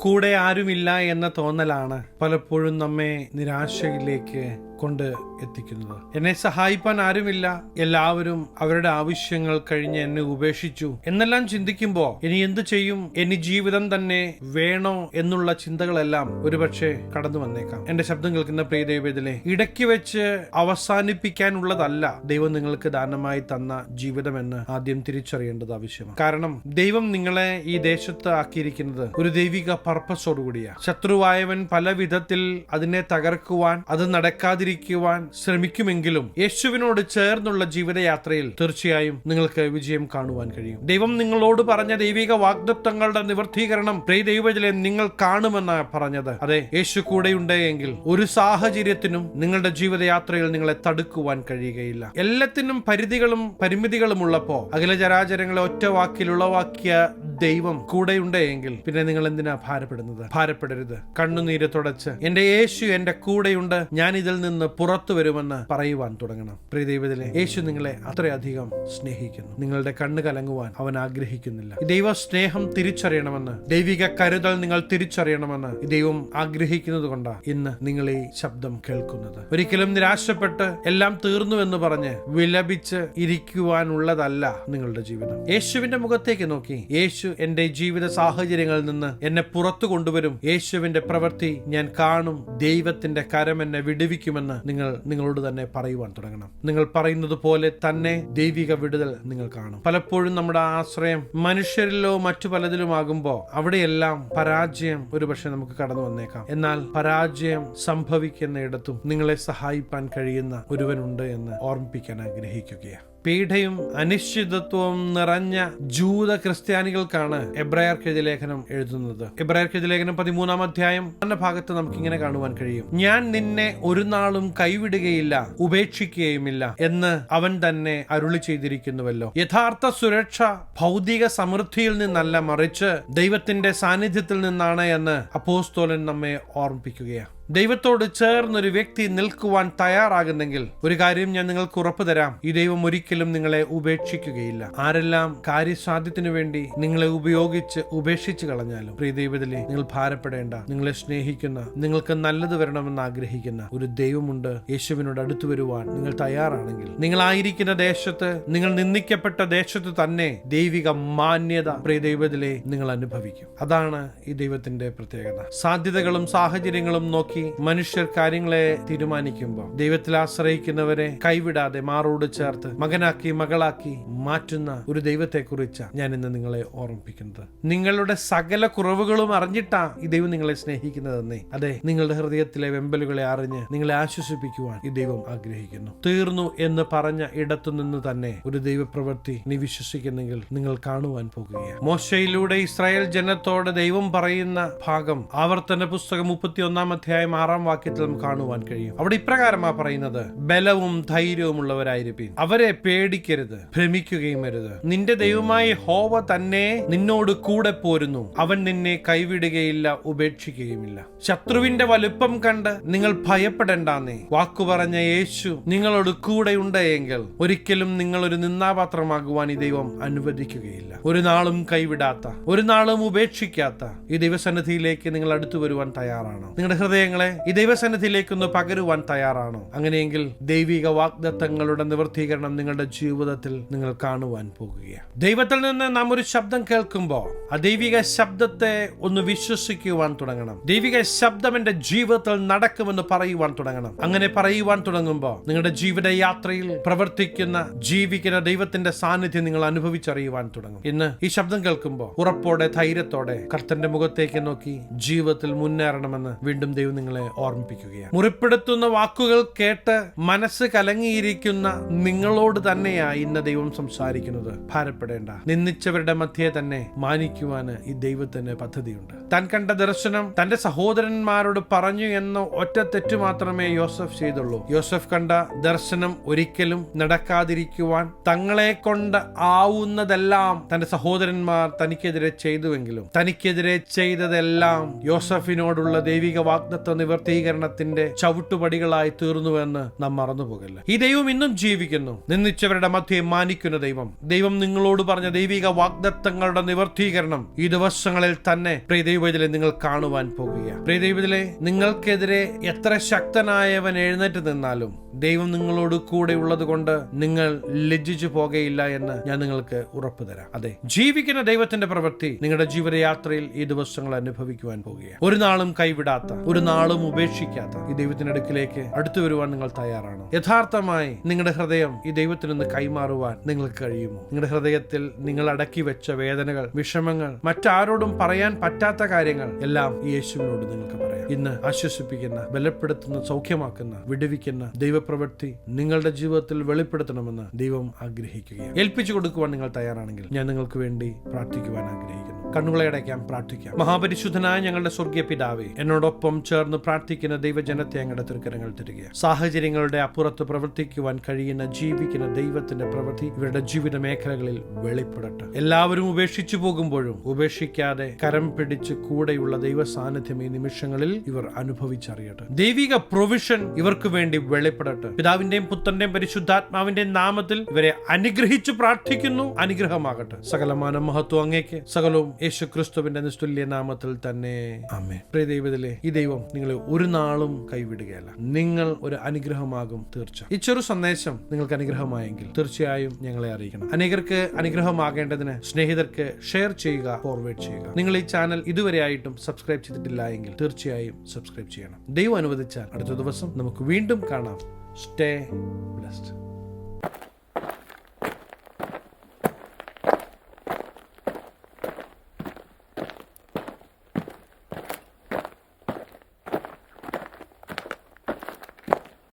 കൂടെ ആരുമില്ല എന്ന തോന്നലാണ് പലപ്പോഴും നമ്മെ നിരാശയിലേക്ക് കൊണ്ട് എത്തിക്കുന്നത്. എന്നെ സഹായിപ്പാൻ ആരുമില്ല. എല്ലാവരും അവരുടെ ആവശ്യങ്ങൾ കഴിഞ്ഞ് എന്നെ ഉപേക്ഷിച്ചു. എന്നെല്ലാം ചിന്തിക്കുമ്പോ ഇനി എന്ത് ചെയ്യും? ഇനി ജീവിതം തന്നെ വേണോ എന്നുള്ള ചിന്തകളെല്ലാം ഒരുപക്ഷെ കടന്നു വന്നേക്കാം. എന്റെ ശബ്ദം കേൾക്കുന്ന പ്രിയ ദൈവത്തിലെ ഇടയ്ക്ക് വെച്ച് അവസാനിപ്പിക്കാനുള്ളതല്ല ദൈവം നിങ്ങൾക്ക് ദാനമായി തന്ന ജീവിതമെന്ന് ആദ്യം തിരിച്ചറിയേണ്ടത് ആവശ്യമാണ്. കാരണം ദൈവം നിങ്ങളെ ഈ ദേശത്ത് ആക്കിയിരിക്കുന്നത് ഒരു ദൈവിക പർപ്പസോടുകൂടിയാണ്. ശത്രുവായവൻ പല വിധത്തിൽ അതിനെ തകർക്കുവാൻ അത് നടക്കാതിരിക്കുവാൻ ശ്രമിക്കുമെങ്കിലും യേശുവിനോട് ചേർന്നുള്ള ജീവിതയാത്രയിൽ തീർച്ചയായും നിങ്ങൾക്ക് വിജയം കാണുവാൻ കഴിയും. ദൈവം നിങ്ങളോട് പറഞ്ഞ ദൈവിക വാഗ്ദത്വങ്ങളുടെ നിവർത്തീകരണം പ്രിയ ദൈവജലെ നിങ്ങൾ കാണുമെന്ന പറഞ്ഞത്. അതെ യേശു കൂടെയുണ്ടെങ്കിൽ ഒരു സാഹചര്യത്തിനും നിങ്ങളുടെ ജീവിതയാത്രയിൽ നിങ്ങളെ തടുക്കുവാൻ കഴിയുകയില്ല. എല്ലാത്തിനും പരിധികളും പരിമിതികളും ഉള്ളപ്പോ അഖില ചരാചരങ്ങളെ ഒറ്റ വാക്കിൽ ഉളവാക്കിയ ദൈവം കൂടെയുണ്ടെങ്കിൽ പിന്നെ നിങ്ങൾ എന്തിനാ ഭാരപ്പെടുന്നത്? ഭാരപ്പെടരുത്. കണ്ണുനീര് തുടച്ച് എന്റെ യേശു എന്റെ കൂടെയുണ്ട് ഞാൻ ഇതിൽ നിന്ന് പുറത്തു വരുമെന്ന് പറയുവാൻ തുടങ്ങണം. പ്രിയ ദൈവത്തിലെ യേശു നിങ്ങളെ അത്രയധികം സ്നേഹിക്കുന്നു. നിങ്ങളുടെ കണ്ണ് കലങ്ങുവാൻ അവൻ ആഗ്രഹിക്കുന്നില്ല. ദൈവ സ്നേഹം തിരിച്ചറിയണമെന്ന് ദൈവിക കരുതൽ നിങ്ങൾ തിരിച്ചറിയണമെന്ന് ദൈവം ആഗ്രഹിക്കുന്നത് കൊണ്ടാണ് ഇന്ന് നിങ്ങൾ ഈ ശബ്ദം കേൾക്കുന്നത്. ഒരിക്കലും നിരാശപ്പെട്ട് എല്ലാം തീർന്നു എന്ന് പറഞ്ഞ് വിലപിച്ച് ഇരിക്കുവാനുള്ളതല്ല നിങ്ങളുടെ ജീവിതം. യേശുവിന്റെ മുഖത്തേക്ക് നോക്കി. യേശു എന്റെ ജീവിത സാഹചര്യങ്ങളിൽ നിന്ന് എന്നെ പുറത്തു കൊണ്ടുവരും. യേശുവിന്റെ പ്രവൃത്തി ഞാൻ കാണും. ദൈവത്തിന്റെ കരം എന്നെ വിടുവിക്കുമെന്ന് നിങ്ങൾ നിങ്ങളോട് തന്നെ പറയുവാൻ തുടങ്ങണം. നിങ്ങൾ പറയുന്നത് പോലെ തന്നെ ദൈവിക വിടുതൽ നിങ്ങൾ കാണും. പലപ്പോഴും നമ്മുടെ ആശ്രയം മനുഷ്യരിലോ മറ്റു പലതിലുമാകുമ്പോൾ അവിടെയെല്ലാം പരാജയം ഒരുപക്ഷെ നമുക്ക് കടന്നു വന്നേക്കാം. എന്നാൽ പരാജയം സംഭവിക്കുന്ന ഇടത്തും നിങ്ങളെ സഹായിപ്പാൻ കഴിയുന്ന ഒരുവനുണ്ട് എന്ന് ഓർമ്മിപ്പിക്കാൻ ആഗ്രഹിക്കുകയാണ്. പീഡയും അനിശ്ചിതത്വവും നിറഞ്ഞ ജൂത ക്രിസ്ത്യാനികൾക്കാണ് എബ്രായർക്ക് കെഴുതി ലേഖനം എഴുതുന്നത്. എബ്രായർക്ക് കെഴുതി ലേഖനം പതിമൂന്നാം അധ്യായം എന്ന ഭാഗത്ത് നമുക്ക് ഇങ്ങനെ കാണുവാൻ കഴിയും. ഞാൻ നിന്നെ ഒരു നാളും കൈവിടുകയില്ല ഉപേക്ഷിക്കുകയുമില്ല എന്ന് അവൻ തന്നെ അരുളി ചെയ്തിരിക്കുന്നുവല്ലോ. യഥാർത്ഥ സുരക്ഷ ഭൗതിക സമൃദ്ധിയിൽ നിന്നല്ല മറിച്ച് ദൈവത്തിന്റെ സാന്നിധ്യത്തിൽ നിന്നാണ് എന്ന് അപ്പോസ്തോലൻ നമ്മെ ഓർമ്മിപ്പിക്കുകയാണ്. ദൈവത്തോട് ചേർന്നൊരു വ്യക്തി നിൽക്കുവാൻ തയ്യാറാകുന്നെങ്കിൽ ഒരു കാര്യം ഞാൻ നിങ്ങൾക്ക് ഉറപ്പു തരാം. ഈ ദൈവം ഒരിക്കലും നിങ്ങളെ ഉപേക്ഷിക്കുകയില്ല. ആരെല്ലാം കാര്യസാധ്യത്തിനു വേണ്ടി നിങ്ങളെ ഉപയോഗിച്ച് ഉപേക്ഷിച്ച് കളഞ്ഞാലും പ്രിയ ദൈവത്തിലെ നിങ്ങൾ ഭാരപ്പെടേണ്ട നിങ്ങളെ സ്നേഹിക്കുന്ന നിങ്ങൾക്ക് നല്ലത് വരണമെന്ന് ആഗ്രഹിക്കുന്ന ഒരു ദൈവമുണ്ട്. യേശുവിനോട് അടുത്തു വരുവാൻ നിങ്ങൾ തയ്യാറാണെങ്കിൽ നിങ്ങളായിരിക്കുന്ന ദേശത്ത് നിങ്ങൾ നിന്ദിക്കപ്പെട്ട ദേശത്ത് തന്നെ ദൈവിക മാന്യത പ്രിയ ദൈവത്തിലെ നിങ്ങൾ അനുഭവിക്കും. അതാണ് ഈ ദൈവത്തിന്റെ പ്രത്യേകത. സാധ്യതകളും സാഹചര്യങ്ങളും നോക്കി മനുഷ്യർ കാര്യങ്ങളെ തീരുമാനിക്കുമ്പോൾ ദൈവത്തിൽ ആശ്രയിക്കുന്നവരെ കൈവിടാതെ മാറോട് ചേർത്ത് മകനാക്കി മകളാക്കി മാറ്റുന്ന ഒരു ദൈവത്തെ കുറിച്ച് ഞാൻ ഇന്ന് നിങ്ങളെ ഓർമ്മിപ്പിക്കുന്നത്. നിങ്ങളുടെ സകല കുറവുകളും അറിഞ്ഞിട്ടാ ഈ ദൈവം നിങ്ങളെ സ്നേഹിക്കുന്നതെന്നേ. അതെ നിങ്ങളുടെ ഹൃദയത്തിലെ വെമ്പലുകളെ അറിഞ്ഞ് നിങ്ങളെ ആശ്വസിപ്പിക്കുവാൻ ഈ ദൈവം ആഗ്രഹിക്കുന്നു. തീർന്നു എന്ന് പറഞ്ഞ ഇടത്തു നിന്ന് തന്നെ ഒരു ദൈവപ്രവൃത്തി നീ വിശ്വസിക്കുന്നെങ്കിൽ നിങ്ങൾ കാണുവാൻ പോകുകയാണ്. മോശയിലൂടെ ഇസ്രായേൽ ജനത്തോട് ദൈവം പറയുന്ന ഭാഗം ആവർത്തന പുസ്തകം മുപ്പത്തി ഒന്നാം അധ്യായം ആറാം വാക്യത്തിൽ നമുക്ക് കാണുവാൻ കഴിയും. അവിടെ ഇപ്രകാരമാ പറയുന്നത് ബലവും ധൈര്യവും ഉള്ളവരായിരിക്കും അവരെ പേടിക്കരുത് ഭ്രമിക്കുകയും അരുത്. നിന്റെ ദൈവമായി ഹോവ തന്നെ നിന്നോട് കൂടെ പോരുന്നു. അവൻ നിന്നെ കൈവിടുകയില്ല ഉപേക്ഷിക്കുകയുമില്ല. ശത്രുവിന്റെ വലുപ്പം കണ്ട് നിങ്ങൾ ഭയപ്പെടേണ്ടാന്നേ. വാക്കു പറഞ്ഞ യേശു നിങ്ങളോട് കൂടെ ഉണ്ട് എങ്കിൽ ഒരിക്കലും നിങ്ങൾ ഒരു നിന്നാപാത്രമാകുവാൻ ഈ ദൈവം അനുവദിക്കുകയില്ല. ഒരു നാളും കൈവിടാത്ത ഒരു നാളും ഉപേക്ഷിക്കാത്ത ഈ ദൈവസന്നിധിയിലേക്ക് നിങ്ങൾ അടുത്തു വരുവാൻ തയ്യാറാണ്. നിങ്ങളുടെ ഹൃദയങ്ങളെ ഈ ദൈവസന്നിധിയിലേക്കൊന്ന് പകരുവാൻ തയ്യാറാണോ. അങ്ങനെയെങ്കിൽ ദൈവിക വാഗ്ദത്തങ്ങളുടെ നിവർത്തീകരണം നിങ്ങളുടെ ജീവിതത്തിൽ നിങ്ങൾ കാണുവാൻ പോകുകയാണ്. ദൈവത്തിൽ നിന്ന് നാം ഒരു ശബ്ദം കേൾക്കുമ്പോൾ ആ ദൈവിക ശബ്ദത്തെ ഒന്ന് വിശ്വസിക്കുവാൻ തുടങ്ങണം. ദൈവിക ശബ്ദം എന്റെ ജീവിതത്തിൽ നടക്കുമെന്ന് പറയുവാൻ തുടങ്ങണം. അങ്ങനെ പറയുവാൻ തുടങ്ങുമ്പോൾ നിങ്ങളുടെ ജീവിത യാത്രയിൽ പ്രവർത്തിക്കുന്ന ജീവിക്കുന്ന ദൈവത്തിന്റെ സാന്നിധ്യം നിങ്ങൾ അനുഭവിച്ചറിയുവാൻ തുടങ്ങും. ഇന്ന് ഈ ശബ്ദം കേൾക്കുമ്പോൾ ഉറപ്പോടെ ധൈര്യത്തോടെ കർത്തന്റെ മുഖത്തേക്ക് നോക്കി ജീവിതത്തിൽ മുന്നേറണമെന്ന് വീണ്ടും ദൈവം നിങ്ങളെ ഓർമ്മിപ്പിക്കുകയാണ്. മുറിപ്പെടുത്തുന്ന വാക്കുകൾ കേട്ട് മനസ്സ് കലങ്ങിയിരിക്കുന്ന നിങ്ങളോട് തന്നെയാ ഇന്ന് ദൈവം സംസാരിക്കുന്നത് ഭാരപ്പെടേണ്ട. നിന്ദിച്ചവരുടെ മധ്യേ തന്നെ മാനിക്കുവാന് ഈ ദൈവത്തിന് പദ്ധതിയുണ്ട്. താൻ കണ്ട ദർശനം തന്റെ സഹോദരന്മാരോട് പറഞ്ഞു എന്ന ഒറ്റ തെറ്റ് മാത്രമേ യോസഫ് ചെയ്തുള്ളൂ. യോസഫ് കണ്ട ദർശനം ഒരിക്കലും നടക്കാതിരിക്കുവാൻ തങ്ങളെ കൊണ്ട് ആവുന്നതെല്ലാം തന്റെ സഹോദരന്മാർ തനിക്കെതിരെ ചെയ്തുവെങ്കിലും തനിക്കെതിരെ ചെയ്തതെല്ലാം യോസഫിനോടുള്ള ദൈവിക യഥാർത്ഥ നിവർത്തീകരണത്തിന്റെ ചവിട്ടുപടികളായി തീർന്നുവെന്ന് നാം മറന്നുപോകല്ല ഈ ദൈവം ഇന്നും ജീവിക്കുന്നു. നിന്നിച്ചവരുടെ മധ്യയെ മാനിക്കുന്ന ദൈവം. ദൈവം നിങ്ങളോട് പറഞ്ഞ ദൈവിക വാഗ്ദത്തങ്ങളുടെ നിവർത്തീകരണം ഈ ദിവസങ്ങളിൽ തന്നെ പ്രിയ ദൈവത്തിലെ നിങ്ങൾ കാണുവാൻ പോകുക പ്രിയ ദൈവത്തിലെ നിങ്ങൾക്കെതിരെ എത്ര ശക്തനായവൻ എഴുന്നേറ്റ് നിന്നാലും ദൈവം നിങ്ങളോട് കൂടെ ഉള്ളത് കൊണ്ട് നിങ്ങൾ ലജ്ജിച്ചു പോകുകയില്ല എന്ന് ഞാൻ നിങ്ങൾക്ക് ഉറപ്പ് തരാം. അതെ ജീവിക്കുന്ന ദൈവത്തിന്റെ പ്രവൃത്തി നിങ്ങളുടെ ജീവിതയാത്രയിൽ ഈ ദിവസങ്ങൾ അനുഭവിക്കുവാൻ പോകുകയാണ്. ഒരു നാളും കൈവിടാത്ത ഒരു നാളും ഉപേക്ഷിക്കാത്ത ഈ ദൈവത്തിന്റെ അടുക്കിലേക്ക് അടുത്തു വരുവാൻ നിങ്ങൾ തയ്യാറാണോ. യഥാർത്ഥമായി നിങ്ങളുടെ ഹൃദയം ഈ ദൈവത്തിൽ നിന്ന് കൈമാറുവാൻ നിങ്ങൾക്ക് കഴിയുമോ? നിങ്ങളുടെ ഹൃദയത്തിൽ നിങ്ങൾ അടക്കി വെച്ച വേദനകൾ വിഷമങ്ങൾ മറ്റാരോടും പറയാൻ പറ്റാത്ത കാര്യങ്ങൾ എല്ലാം യേശുവിനോട് നിങ്ങൾക്ക് പറയാം. ഇന്ന് ആശ്വസിപ്പിക്കുന്ന ബലപ്പെടുത്തുന്ന സൗഖ്യമാക്കുന്ന വിടുവിക്കുന്ന ദൈവപ്രവൃത്തി നിങ്ങളുടെ ജീവിതത്തിൽ വെളിപ്പെടുത്തണമെന്ന് ദൈവം ആഗ്രഹിക്കുകയാണ്. ഏൽപ്പിച്ചു കൊടുക്കുവാൻ നിങ്ങൾ തയ്യാറാണെങ്കിൽ ഞാൻ നിങ്ങൾക്ക് വേണ്ടി പ്രാർത്ഥിക്കുവാൻ ആഗ്രഹിക്കുന്നു. കണ്ണുകളെ അടയ്ക്കാം പ്രാർത്ഥിക്കാം. മഹാപരിശുദ്ധനായ ഞങ്ങളുടെ സ്വർഗീയ പിതാവേ എന്നോടൊപ്പം ചേർന്ന് പ്രാർത്ഥിക്കുന്ന ദൈവജനത്തെ ഞങ്ങളുടെ തൃക്കരങ്ങൾ തരിക. സാഹചര്യങ്ങളുടെ അപ്പുറത്ത് പ്രവർത്തിക്കുവാൻ കഴിയുന്ന ജീവിക്കുന്ന ദൈവത്തിന്റെ പ്രവൃത്തി ഇവരുടെ ജീവിത മേഖലകളിൽ വെളിപ്പെടട്ടെ. എല്ലാവരും ഉപേക്ഷിച്ചു പോകുമ്പോഴും ഉപേക്ഷിക്കാതെ കരം പിടിച്ച് കൂടെയുള്ള ദൈവ സാന്നിധ്യം ഈ നിമിഷങ്ങളിൽ ഇവർ അനുഭവിച്ചറിയട്ടെ. ദൈവിക പ്രൊവിഷൻ ഇവർക്ക് വേണ്ടി വെളിപ്പെടട്ടെ. പിതാവിന്റെയും പുത്രന്റെയും പരിശുദ്ധാത്മാവിന്റെയും നാമത്തിൽ ഇവരെ അനുഗ്രഹിച്ചു പ്രാർത്ഥിക്കുന്നു അനുഗ്രഹമാകട്ടെ. സകലമാന മഹത്വം അങ്ങേക്ക്. സകലവും യേശു ക്രിസ്തുവിന്റെ നിസ്തുല്യ നാമത്തിൽ തന്നെ. പ്രിയ ദൈവത്തിലെ ഈ ദൈവം നിങ്ങളെ ഒരു നാളും കൈവിടുകയല്ല. നിങ്ങൾ ഒരു അനുഗ്രഹമാകും തീർച്ച. ഈ ചെറു സന്ദേശം നിങ്ങൾക്ക് അനുഗ്രഹമായെങ്കിൽ തീർച്ചയായും ഞങ്ങളെ അറിയിക്കണം. അനേകർക്ക് അനുഗ്രഹമാകേണ്ടതിന് സ്നേഹിതർക്ക് ഷെയർ ചെയ്യുക ഫോർവേഡ് ചെയ്യുക. നിങ്ങൾ ഈ ചാനൽ ഇതുവരെ ആയിട്ടും സബ്സ്ക്രൈബ് ചെയ്തിട്ടില്ല എങ്കിൽ തീർച്ചയായും സബ്സ്ക്രൈബ് ചെയ്യണം. ദൈവം അനുവദിച്ചാൽ അടുത്ത ദിവസം നമുക്ക് വീണ്ടും കാണാം. Stay blessed